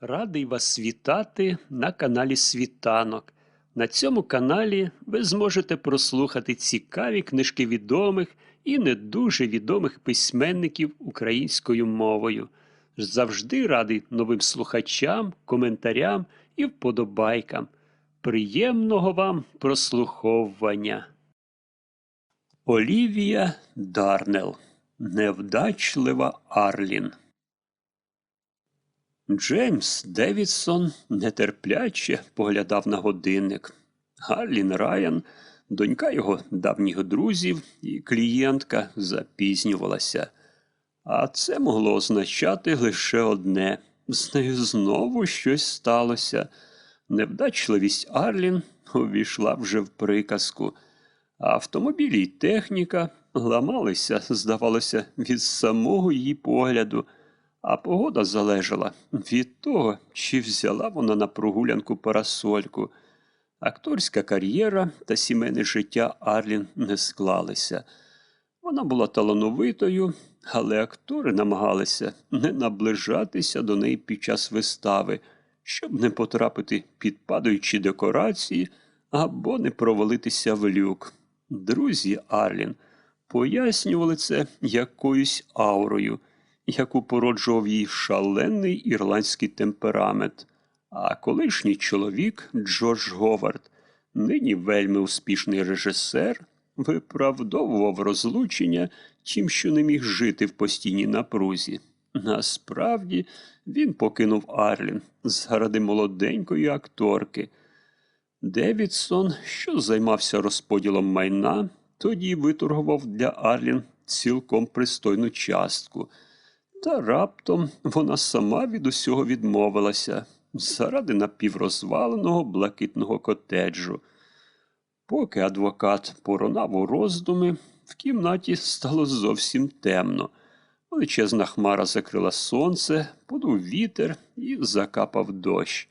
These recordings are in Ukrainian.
Радий вас вітати на каналі Світанок. На цьому каналі ви зможете прослухати цікаві книжки відомих і не дуже відомих письменників українською мовою. Завжди радий новим слухачам, коментарям і вподобайкам. Приємного вам прослуховування. Олівія Дарнел. Невдачлива Арлін. Джеймс Девідсон нетерпляче поглядав на годинник. Галлін Райан, донька його давніх друзів і клієнтка запізнювалася. А це могло означати лише одне з нею знову щось сталося. Невдачливість Арлін увійшла вже в приказку. Автомобілі й техніка ламалися, здавалося, від самого її погляду, а погода залежала від того, чи взяла вона на прогулянку парасольку. Акторська кар'єра та сімейне життя Арлін не склалися. Вона була талановитою, але актори намагалися не наближатися до неї під час вистави, щоб не потрапити під падаючі декорації або не провалитися в люк. Друзі Арлін пояснювали це якоюсь аурою, яку породжував її шалений ірландський темперамент. А колишній чоловік Джордж Говард, нині вельми успішний режисер, виправдовував розлучення тим, що не міг жити в постійній напрузі. Насправді він покинув Арлін заради молоденької акторки. Девідсон, що займався розподілом майна, тоді виторгував для Арлін цілком пристойну частку. Та раптом вона сама від усього відмовилася заради напіврозваленого блакитного котеджу. Поки адвокат поронав у роздуми, в кімнаті стало зовсім темно. Величезна хмара закрила сонце, подув вітер і закапав дощ.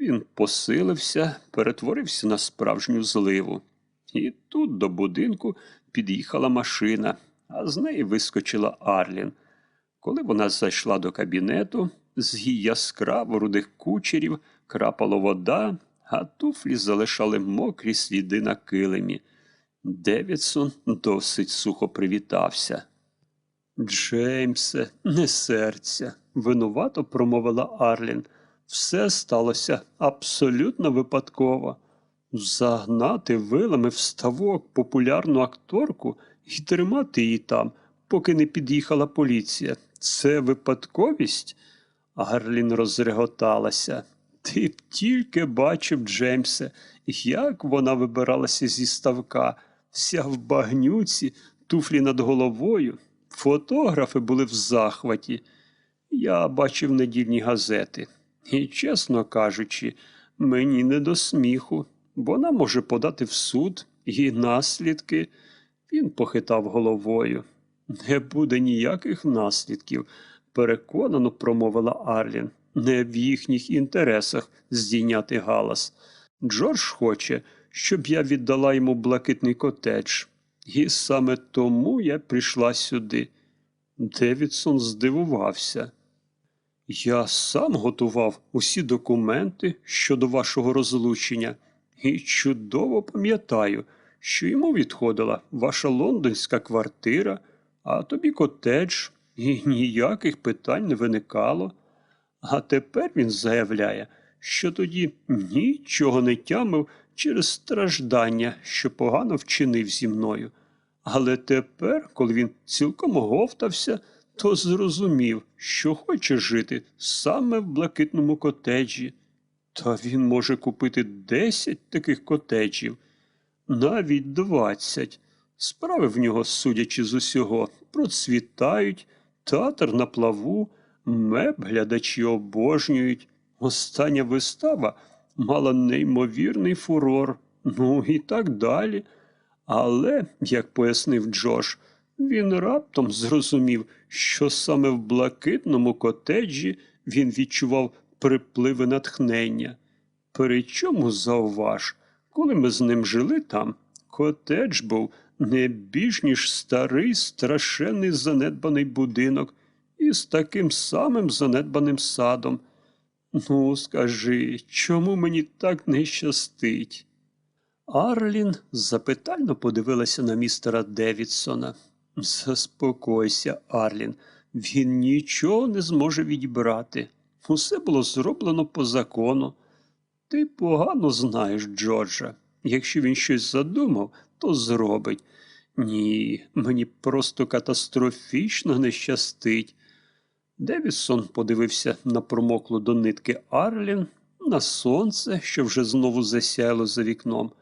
Він посилився, перетворився на справжню зливу. І тут до будинку під'їхала машина, а з неї вискочила Арлін. Коли вона зайшла до кабінету, з її яскраво рудих кучерів крапала вода, а туфлі залишали мокрі сліди на килимі. Девідсон досить сухо привітався. Джеймсе, не серця, винувато промовила Арлін. Все сталося абсолютно випадково. Загнати вилами в ставок популярну акторку і тримати її там, поки не під'їхала поліція. Це випадковість? Арлін розреготалася. Ти б тільки бачив, Джеймсе, як вона вибиралася зі ставка, вся в багнюці, туфлі над головою. Фотографи були в захваті. Я бачив недільні газети. І, чесно кажучи, мені не до сміху. Вона може подати в суд і наслідки. Він похитав головою. Не буде ніяких наслідків, переконано промовила Арлін. Не в їхніх інтересах здійняти галас. Джордж хоче, щоб я віддала йому блакитний котедж. І саме тому я прийшла сюди. Девідсон здивувався. Я сам готував усі документи щодо вашого розлучення і чудово пам'ятаю, що йому відходила ваша лондонська квартира, а тобі котедж, і ніяких питань не виникало. А тепер він заявляє, що тоді нічого не тямив через страждання, що погано вчинив зі мною. Але тепер, коли він цілком оговтався, то зрозумів, що хоче жити саме в блакитному котеджі. Та він може купити десять таких котеджів, навіть двадцять. Справи в нього, судячи з усього, процвітають, театр на плаву, меб глядачі обожнюють. Остання вистава мала неймовірний фурор, ну і так далі. Але, як пояснив Джош, він раптом зрозумів, що саме в блакитному котеджі він відчував припливи натхнення. Причому зауваж, коли ми з ним жили там, котедж був не більш ніж старий страшенний занедбаний будинок із таким самим занедбаним садом. Ну, скажи, чому мені так не щастить? Арлін запитально подивилася на містера Девідсона. Заспокойся, Арлін, він нічого не зможе відібрати. Усе було зроблено по закону. Ти погано знаєш Джорджа. Якщо він щось задумав, то зробить. Ні, мені просто катастрофічно не щастить. Девісон подивився на промоклу до нитки Арлін, на сонце, що вже знову засяяло за вікном,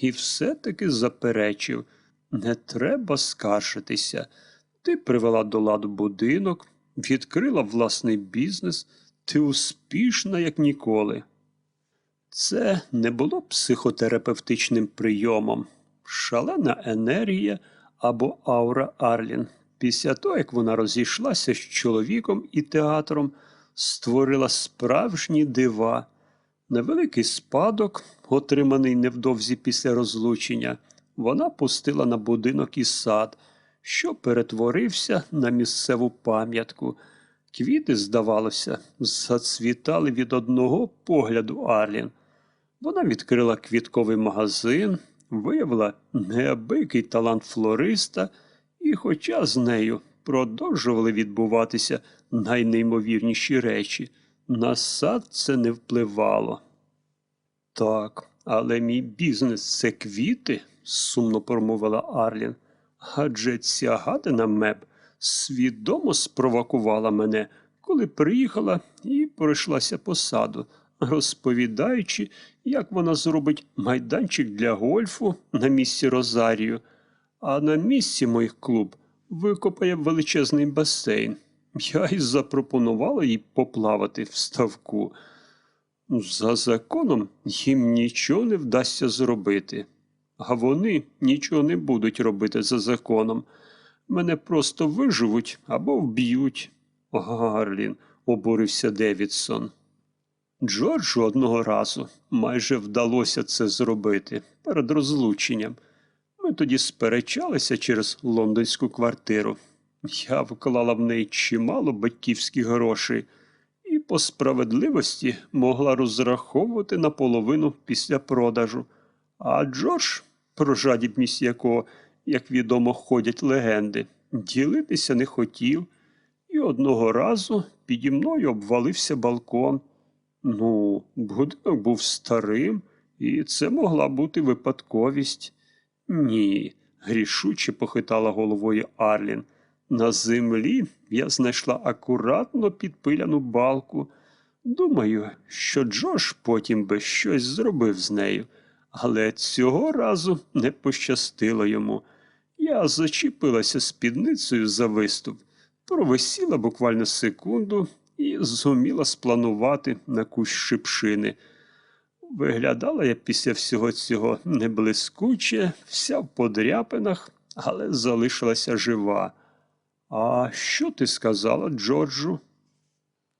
і все-таки заперечив не треба скаржитися. Ти привела до ладу будинок, відкрила власний бізнес, ти успішна, як ніколи. Це не було психотерапевтичним прийомом, шалена енергія або аура Арлін. Після того, як вона розійшлася з чоловіком і театром, створила справжні дива, невеликий спадок, отриманий невдовзі після розлучення, вона пустила на будинок і сад, що перетворився на місцеву пам'ятку. Квіти, здавалося, зацвітали від одного погляду Арлін. Вона відкрила квітковий магазин, виявила неабикий талант флориста, і, хоча з нею продовжували відбуватися найнеймовірніші речі, на сад це не впливало. Так, але мій бізнес це квіти, сумно промовила Арлін. Адже ця гадина меб свідомо спровокувала мене, коли приїхала і пройшлася по саду, розповідаючи, як вона зробить майданчик для гольфу на місці Розарію, а на місці моїх клуб викопає величезний басейн. Я й запропонувала їй поплавати в ставку. За законом їм нічого не вдасться зробити, а вони нічого не будуть робити за законом. Мене просто виживуть або вб'ють. Гарлін, обурився Девідсон. Джорджу одного разу майже вдалося це зробити перед розлученням. Ми тоді сперечалися через лондонську квартиру. Я вклала в неї чимало батьківських грошей і по справедливості могла розраховувати наполовину після продажу. А Джордж, про жадібність якого, як відомо, ходять легенди, ділитися не хотів, і одного разу піді мною обвалився балкон. Ну, будинок був старим, і це могла бути випадковість. Ні, грішуче похитала головою Арлін. На землі я знайшла акуратно підпиляну балку. Думаю, що Джош потім би щось зробив з нею, але цього разу не пощастило йому. Я зачепилася спідницею за виступ, провисіла буквально секунду і зуміла спланувати на кущ шипшини. Виглядала я після всього цього неблискуче, вся в подряпинах, але залишилася жива. А що ти сказала, Джорджу?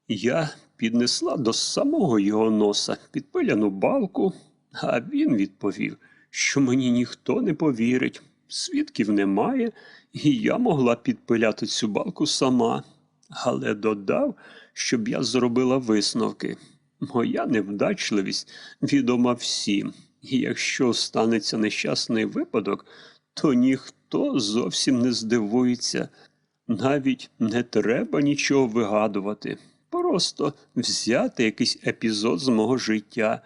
Я піднесла до самого його носа підпиляну балку, а він відповів, що мені ніхто не повірить, свідків немає, і я могла підпиляти цю балку сама, але додав, щоб я зробила висновки. Моя невдачливість відома всім, і якщо станеться нещасний випадок, то ніхто зовсім не здивується. Навіть не треба нічого вигадувати, просто взяти якийсь епізод з мого життя.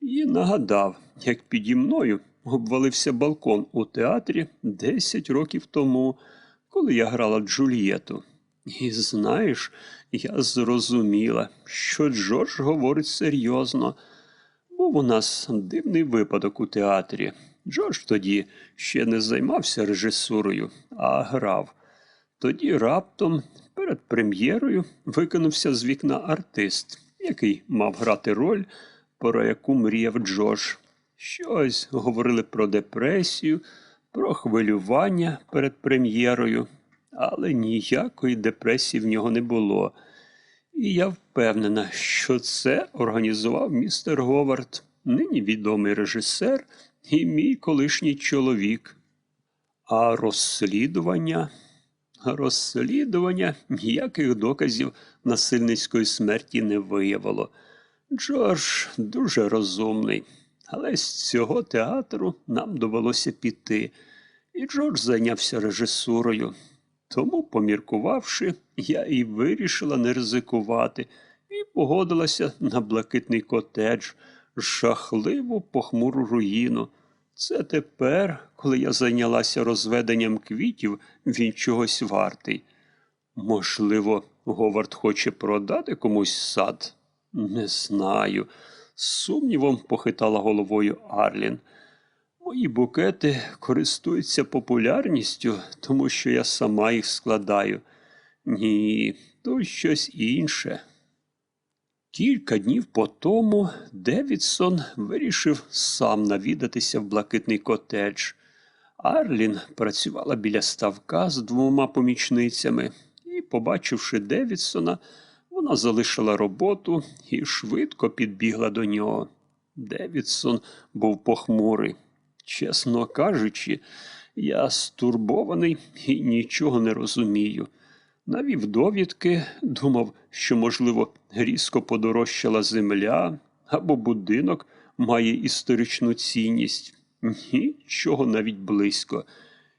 І нагадав, як піді мною обвалився балкон у театрі 10 років тому, коли я грала Джульєту. І знаєш, я зрозуміла, що Джордж говорить серйозно. Був у нас дивний випадок у театрі. Джордж тоді ще не займався режисурою, а грав. Тоді раптом перед прем'єрою викинувся з вікна артист, який мав грати роль, про яку мріяв Джош. Щось говорили про депресію, про хвилювання перед прем'єрою, але ніякої депресії в нього не було. І я впевнена, що це організував містер Говард, нині відомий режисер і мій колишній чоловік. А розслідування Розслідування ніяких доказів насильницької смерті не виявило. Джордж дуже розумний, але з цього театру нам довелося піти, і Джордж зайнявся режисурою. Тому, поміркувавши, я і вирішила не ризикувати і погодилася на блакитний котедж, жахливу похмуру руїну. Це тепер, коли я зайнялася розведенням квітів, він чогось вартий. Можливо, Говард хоче продати комусь сад? Не знаю. З сумнівом похитала головою Арлін. Мої букети користуються популярністю, тому що я сама їх складаю. Ні, то щось інше. Кілька днів по тому Девідсон вирішив сам навідатися в блакитний котедж. Арлін працювала біля ставка з двома помічницями, і, побачивши Девідсона, вона залишила роботу і швидко підбігла до нього. Девідсон був похмурий. Чесно кажучи, я стурбований і нічого не розумію. Навів довідки, думав, що, можливо, різко подорожчала земля або будинок має історичну цінність. Нічого навіть близько.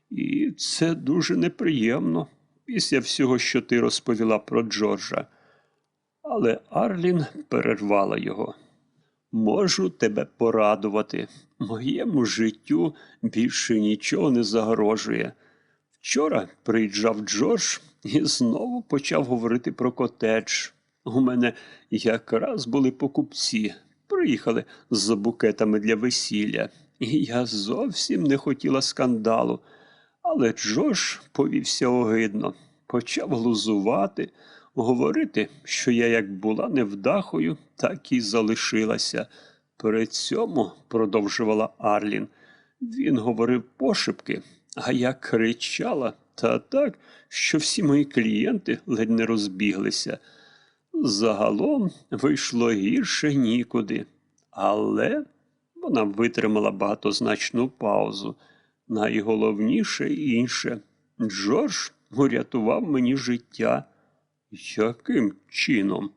І це дуже неприємно після всього, що ти розповіла про Джорджа. Але Арлін перервала його. Можу тебе порадувати. Моєму життю більше нічого не загрожує. Вчора приїжджав Джордж і знову почав говорити про котедж. У мене якраз були покупці, приїхали з букетами для весілля, і я зовсім не хотіла скандалу. Але Джош повівся огидно, почав глузувати, говорити, що я як була невдахою, так і залишилася. При цьому, продовжувала Арлін, він говорив пошепки, а я кричала та так, що всі мої клієнти ледь не розбіглися. Загалом вийшло гірше нікуди, але вона витримала багатозначну паузу. Найголовніше інше Джордж урятував мені життя. Яким чином?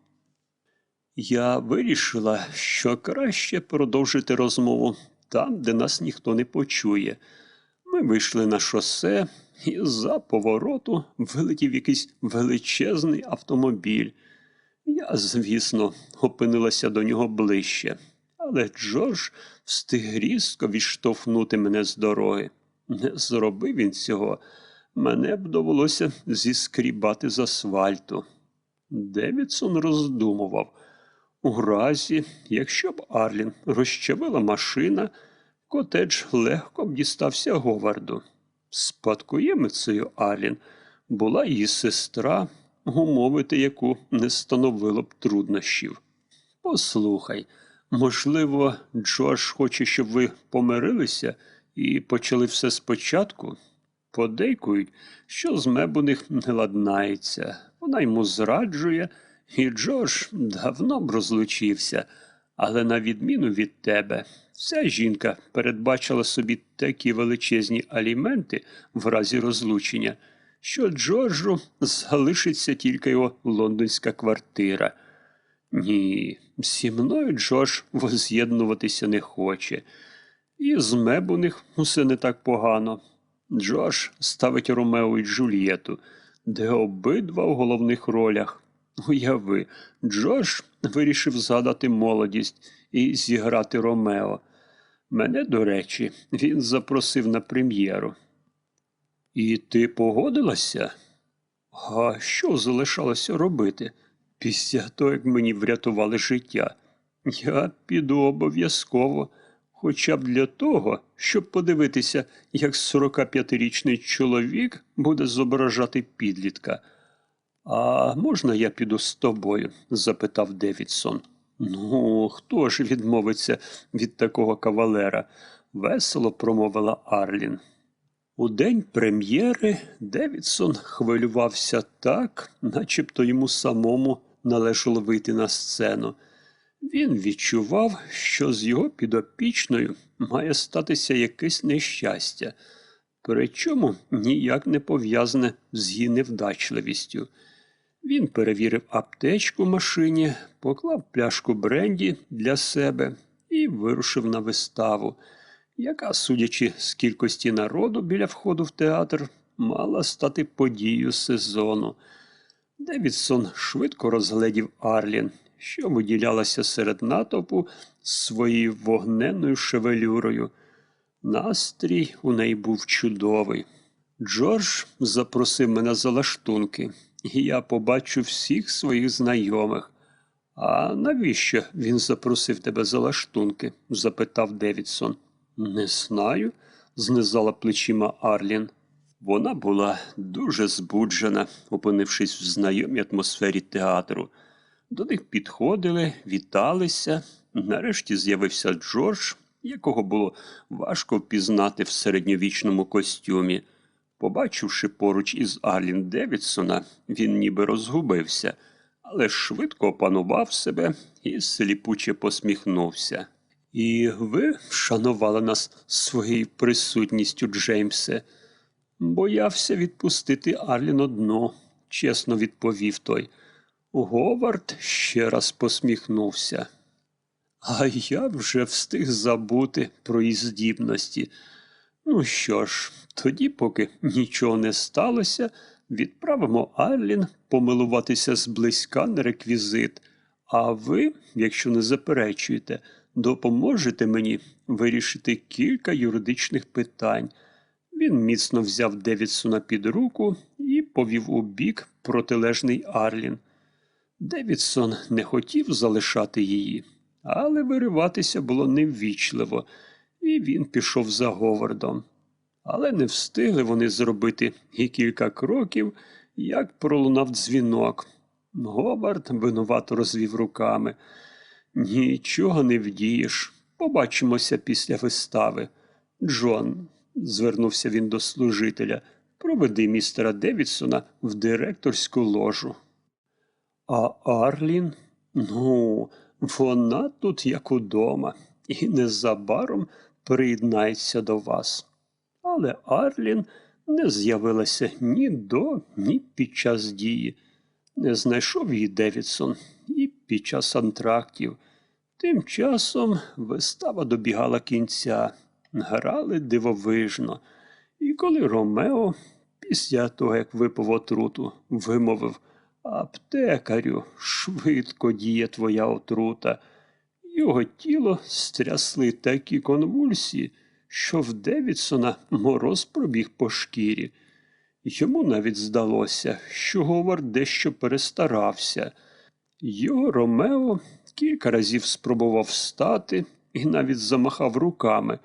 Я вирішила, що краще продовжити розмову там, де нас ніхто не почує. Ми вийшли на шосе, і за повороту вилетів якийсь величезний автомобіль. Я, звісно, опинилася до нього ближче, але Джордж встиг різко відштовхнути мене з дороги. Не зробив він цього, мене б довелося зіскрібати з асфальту. Девідсон роздумував. У разі, якщо б Арлін розчавила машина, котедж легко б дістався Говарду. Спадкоємицею Арлін була її сестра, умовити яку не становило б труднощів. Послухай, можливо, Джордж хоче, щоб ви помирилися і почали все спочатку? Подейкують, що з Меб у них не ладнається. Вона йому зраджує, і Джордж давно б розлучився. Але на відміну від тебе, ця жінка передбачила собі такі величезні аліменти в разі розлучення, що Джорджу залишиться тільки його лондонська квартира. Ні, зі мною Джордж воз'єднуватися не хоче. І з Меб у них усе не так погано. Джордж ставить Ромео і Джульєту, де обидва в головних ролях. Уяви, Джордж вирішив згадати молодість і зіграти Ромео. Мене, до речі, він запросив на прем'єру. І ти погодилася? А що залишалося робити після того, як мені врятували життя? Я піду обов'язково, хоча б для того, щоб подивитися, як 45-річний чоловік буде зображати підлітка. А можна я піду з тобою? запитав Девідсон. Ну, хто ж відмовиться від такого кавалера? весело промовила Арлін. У день прем'єри Девідсон хвилювався так, начебто йому самому належало вийти на сцену. Він відчував, що з його підопічною має статися якесь нещастя, причому ніяк не пов'язане з її невдачливістю. Він перевірив аптечку в машині, поклав пляшку бренді для себе і вирушив на виставу, яка, судячи з кількості народу біля входу в театр, мала стати подією сезону. Девідсон швидко розгледів Арлін, що виділялася серед натовпу своєю вогненною шевелюрою. Настрій у неї був чудовий. Джордж запросив мене за лаштунки, і я побачу всіх своїх знайомих. А навіщо він запросив тебе за лаштунки? запитав Девідсон. Не знаю, знизала плечима Арлін. Вона була дуже збуджена, опинившись в знайомій атмосфері театру. До них підходили, віталися. Нарешті з'явився Джордж, якого було важко впізнати в середньовічному костюмі. Побачивши поруч із Арлін Девідсона, він ніби розгубився, але швидко опанував себе і сліпуче посміхнувся. І ви вшанували нас своєю присутністю, Джеймсе. Боявся відпустити Арлін одну, чесно відповів той. Говард ще раз посміхнувся. А я вже встиг забути про її здібності. Ну що ж, тоді, поки нічого не сталося, відправимо Арлін помилуватися зблизька на реквізит. А ви, якщо не заперечуєте, допоможете мені вирішити кілька юридичних питань. Він міцно взяв Девідсона під руку і повів у бік протилежний Арлін. Девідсон не хотів залишати її, але вириватися було неввічливо, і він пішов за Говардом. Але не встигли вони зробити і кілька кроків, як пролунав дзвінок. Говард винувато розвів руками. Нічого не вдієш. Побачимося після вистави. Джон, звернувся він до служителя, проведи містера Девідсона в директорську ложу. А Арлін? Ну, вона тут як удома, і незабаром приєднається до вас. Але Арлін не з'явилася ні до, ні під час дії. Не знайшов її Девідсон і під час антрактів. Тим часом вистава добігала кінця, грали дивовижно. І коли Ромео, після того, як випив отруту, вимовив Аптекарю, швидко діє твоя отрута. Його тіло стрясли такі конвульсії, що в Девідсона мороз пробіг по шкірі. Йому навіть здалося, що Говард дещо перестарався. Його Ромео кілька разів спробував встати і навіть замахав руками,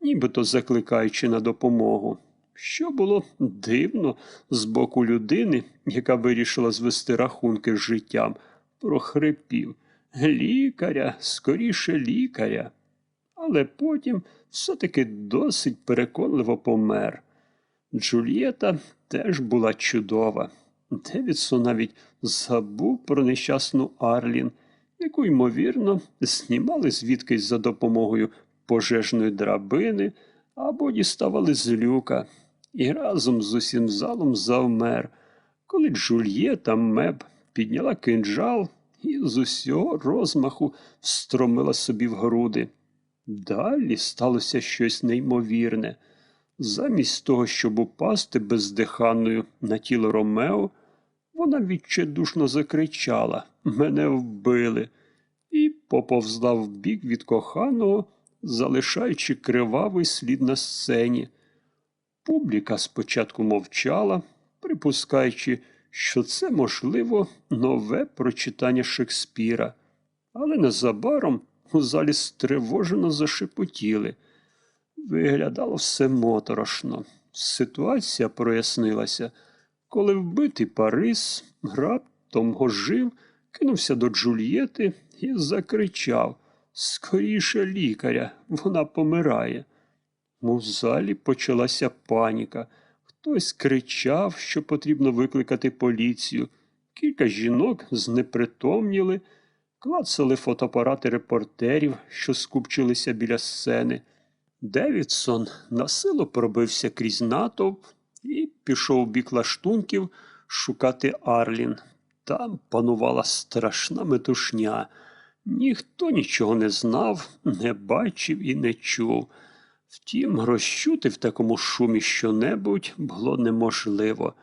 нібито закликаючи на допомогу що було дивно з боку людини, яка вирішила звести рахунки з життям, прохрипів лікаря, скоріше лікаря. Але потім все-таки досить переконливо помер. Джульєта теж була чудова. Девідсон навіть забув про нещасну Арлін, яку, ймовірно, знімали звідкись за допомогою пожежної драбини або діставали з люка і разом з усім залом завмер, коли Джульєта Меб підняла кинджал і з усього розмаху встромила собі в груди. Далі сталося щось неймовірне. Замість того, щоб упасти бездиханною на тіло Ромео, вона відчайдушно закричала Мене вбили, і поповзла вбік від коханого, залишаючи кривавий слід на сцені. Публіка спочатку мовчала, припускаючи, що це, можливо, нове прочитання Шекспіра, але незабаром у залі стривожено зашепотіли. Виглядало все моторошно. Ситуація прояснилася, коли вбитий Парис раптом гожив, кинувся до Джульєти і закричав Скоріше лікаря, вона помирає. У залі почалася паніка. Хтось кричав, що потрібно викликати поліцію. Кілька жінок знепритомніли, клацали фотоапарати репортерів, що скупчилися біля сцени. Девідсон насилу пробився крізь натовп і пішов у бік лаштунків шукати Арлін. Там панувала страшна метушня. Ніхто нічого не знав, не бачив і не чув. Втім, розчути в такому шумі щонебудь було неможливо.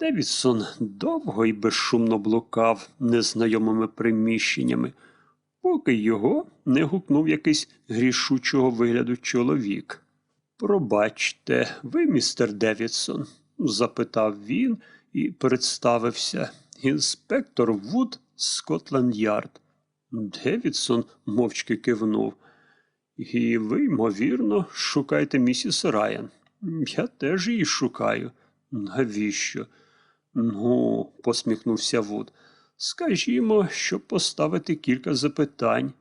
Девідсон довго і безшумно блукав незнайомими приміщеннями, поки його не гукнув якийсь грішучого вигляду чоловік. Пробачте, ви, містер Девідсон? запитав він і представився. Інспектор Вуд Скотланд Ярд. Девідсон мовчки кивнув. І ви, ймовірно, шукаєте місіс Райан. Я теж її шукаю. Навіщо? Ну, посміхнувся Вуд. Скажімо, щоб поставити кілька запитань.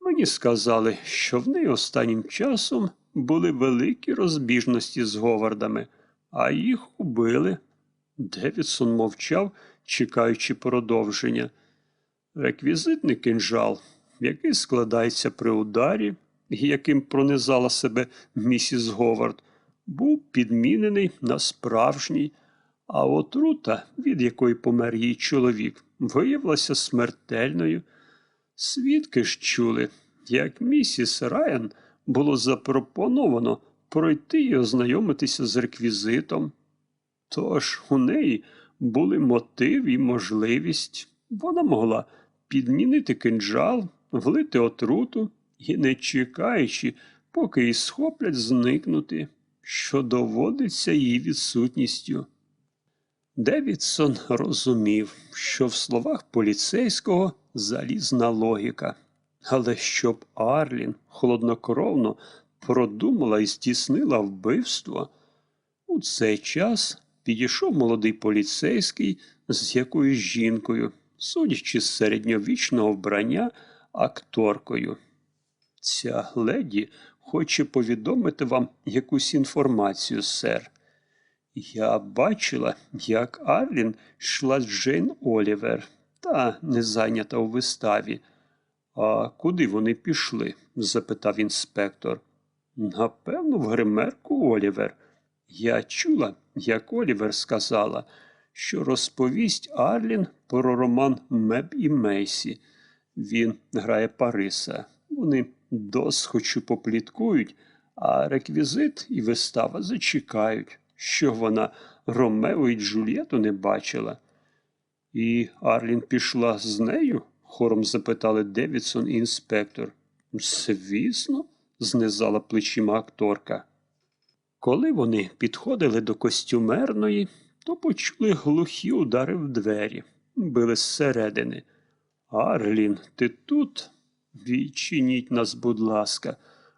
Мені сказали, що в неї останнім часом були великі розбіжності з Говардами, а їх убили. Девідсон мовчав, чекаючи продовження. Реквізитний кинжал, який складається при ударі, яким пронизала себе місіс Говард, був підмінений на справжній, а отрута, від якої помер її чоловік, виявилася смертельною. Свідки ж чули, як місіс Райан було запропоновано пройти і ознайомитися з реквізитом. Тож у неї були мотив і можливість. Вона могла підмінити кинджал, влити отруту і, не чекаючи, поки її схоплять, зникнути, що доводиться її відсутністю. Девідсон розумів, що в словах поліцейського залізна логіка. Але щоб Арлін холоднокровно продумала і здійснила вбивство, у цей час підійшов молодий поліцейський з якоюсь жінкою, судячи з середньовічного вбрання акторкою. Ця леді хоче повідомити вам якусь інформацію, сер. Я бачила, як Арлін йшла з Джейн Олівер, та не зайнята у виставі. А куди вони пішли? запитав інспектор. Напевно, в гримерку Олівер. Я чула, як Олівер сказала, що розповість Арлін про роман Меб і Мейсі. Він грає Париса. Вони досхочу попліткують, а реквізит і вистава зачекають, що вона Ромео і Джульєту не бачила. І Арлін пішла з нею? хором запитали Девідсон і інспектор. Звісно, знизала плечима акторка. Коли вони підходили до костюмерної, то почули глухі удари в двері, били зсередини. Арлін, ти тут? Відчиніть нас, будь ласка,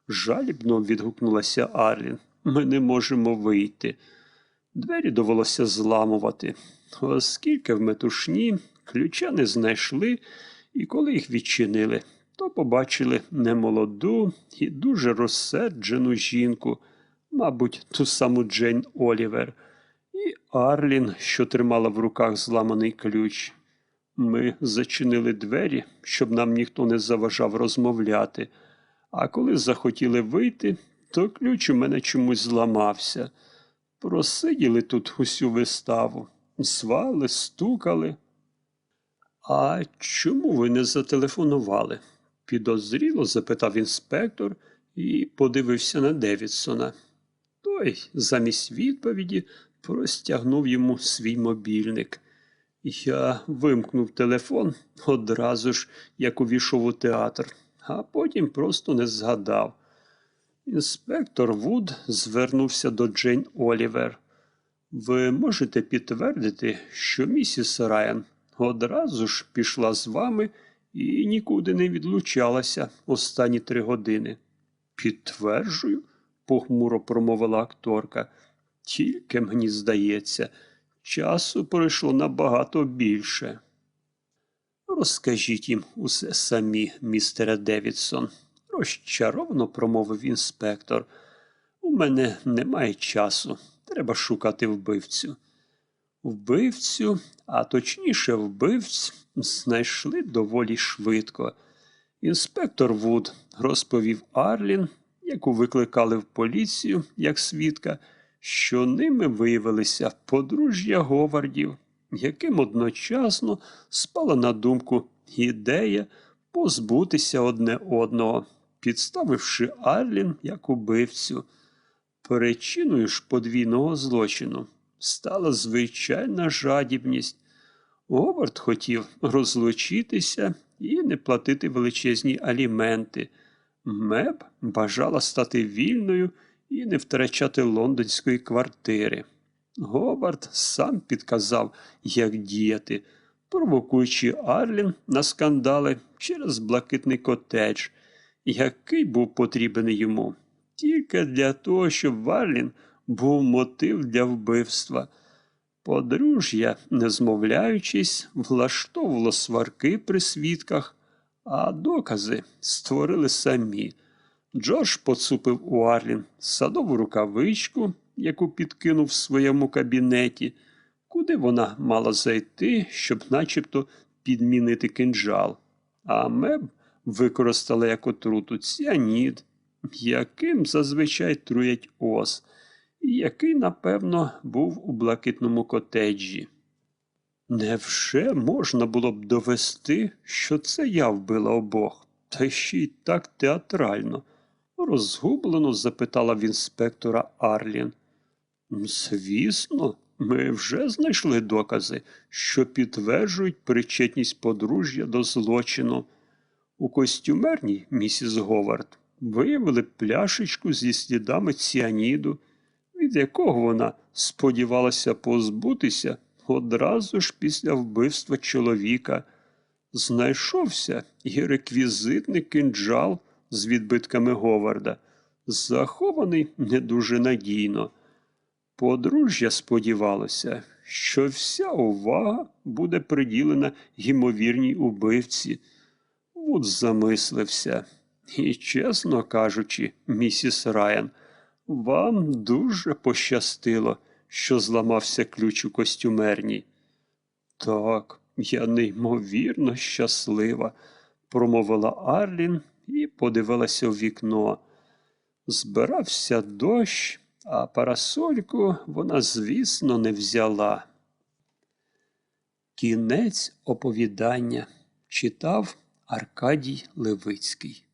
жалібно відгукнулася Арлін. Ми не можемо вийти. Двері довелося зламувати, оскільки в метушні ключа не знайшли, і коли їх відчинили, то побачили немолоду і дуже розсерджену жінку, мабуть, ту саму Джейн Олівер, і Арлін, що тримала в руках зламаний ключ. Ми зачинили двері, щоб нам ніхто не заважав розмовляти, а коли захотіли вийти, то ключ у мене чомусь зламався. Просиділи тут усю виставу, звали, стукали. А чому ви не зателефонували? підозріло запитав інспектор і подивився на Девідсона. Той, замість відповіді, простягнув йому свій мобільник. Я вимкнув телефон одразу ж, як увійшов у театр, а потім просто не згадав. Інспектор Вуд звернувся до Джейн Олівер. Ви можете підтвердити, що місіс Райан одразу ж пішла з вами і нікуди не відлучалася останні три години. Підтверджую, похмуро промовила акторка. Тільки мені здається, часу пройшло набагато більше. Розкажіть їм усе самі, містере Девідсон, розчаровано промовив інспектор. У мене немає часу. Треба шукати вбивцю. Вбивцю, а точніше, вбивць, знайшли доволі швидко. Інспектор Вуд розповів Арлін, яку викликали в поліцію як свідка, що ними виявилися подружжя Говардів. яким одночасно спала на думку ідея позбутися одне одного, підставивши Арлін як убивцю. Причиною ж подвійного злочину стала звичайна жадібність. Говард хотів розлучитися і не платити величезні аліменти. Меб бажала стати вільною і не втрачати лондонської квартири. Говард сам підказав, як діяти, провокуючи Арлін на скандали через блакитний котедж, який був потрібен йому, тільки для того, щоб в Арлін був мотив для вбивства. Подружжя, не змовляючись, влаштовувало сварки при свідках, а докази створили самі. Джордж поцупив у Арлін садову рукавичку, яку підкинув в своєму кабінеті, куди вона мала зайти, щоб начебто підмінити кинджал. А меб використала як отруту ціанід, яким зазвичай труять ос, який, напевно, був у блакитному котеджі. Невже можна було б довести, що це я вбила обох, та ще й так театрально? Розгублено запитала в інспектора Арлін. Звісно, ми вже знайшли докази, що підтверджують причетність подружжя до злочину. У костюмерній місіс Говард виявили пляшечку зі слідами ціаніду, від якого вона сподівалася позбутися одразу ж після вбивства чоловіка. Знайшовся і реквізитний кинджал з відбитками Говарда, захований не дуже надійно. Подружжя сподівалося, що вся увага буде приділена ймовірній убивці. Вуд замислився. І, чесно кажучи, місіс Райан, вам дуже пощастило, що зламався ключ у костюмерній. Так, я неймовірно щаслива, промовила Арлін і подивилася в вікно. Збирався дощ, а парасольку вона, звісно, не взяла. Кінець оповідання читав Аркадій Левицький.